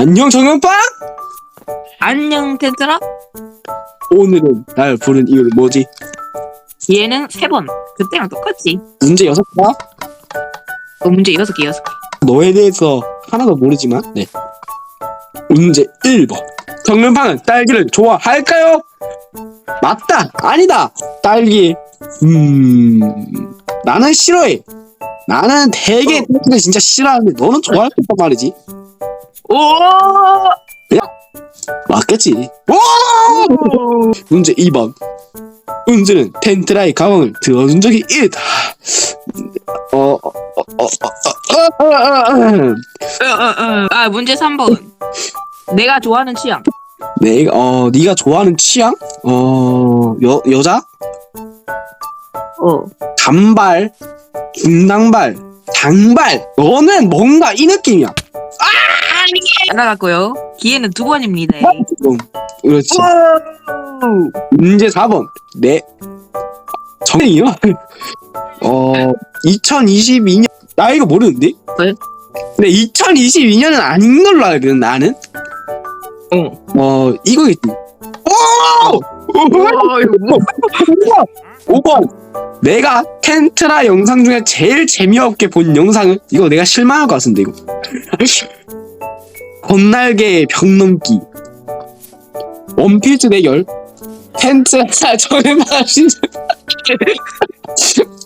안녕 정연빵 안녕 텐트라? 오늘은 날 부른 이유는 뭐지? 기회는 세 번. 그때랑 똑같지. 문제 여섯 개 어, 문제 여섯 개 여섯 개. 너에 대해서 하나도 모르지만 네. 문제 1번. 정연빵은 딸기를 좋아할까요? 맞다 아니다. 딸기. 음 나는 싫어해. 나는 되게 딸기를 진짜 싫어하는데 너는 좋아할 거란 말이지 오! 맞겠지. 오! 문제 2번. 은주는 텐트라이 가방을 들어준 적이 있다. 어, 어, 어, 어, 어, 어, 어, 어, 어. 아 문제 3번. 내가 좋아하는 취향. 네가, 어 네가 좋아하는 취향? 어, 여 여자? 어. 단발, 중당발, 장발. 너는 뭔가 이 느낌이야. 날아갔고요. 기회는 두 번입니다. 어, 그렇지. 문제 4번. 내 정이요? 어 2022년. 나 이거 모르는데? 왜? 근데 2022년은 아닌 걸로 알거든 나는? 응. 어 이거겠지. 오! 어, 이거 뭐? 5번. 내가 텐트라 영상 중에 제일 재미없게 본 영상은? 이거 내가 실망할 것 같은데 이거 건날개의 벽 넘기. 원피스 대결 텐트라 전에만 진짜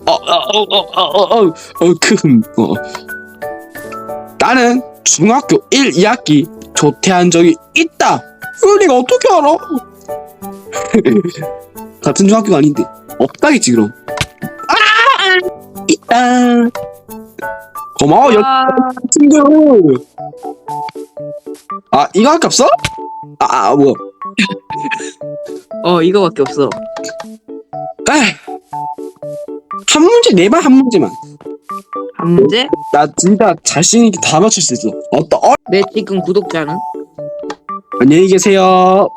어어어어어어어그 어. 나는 중학교 1, 2학기 조퇴한 적이 있다. 우리가 어떻게 알아? 같은 중학교가 아닌데 없다겠지 그럼 고마워 여 아, 친구. 아 이거밖에 없어? 아, 아 뭐야 어 이거밖에 없어. 에이 한 문제 내봐 한 문제만. 한 문제? 나 진짜 자신 있게 다 맞출 수 있어. 어떠 어? 내 지금 구독자는? 안녕히 계세요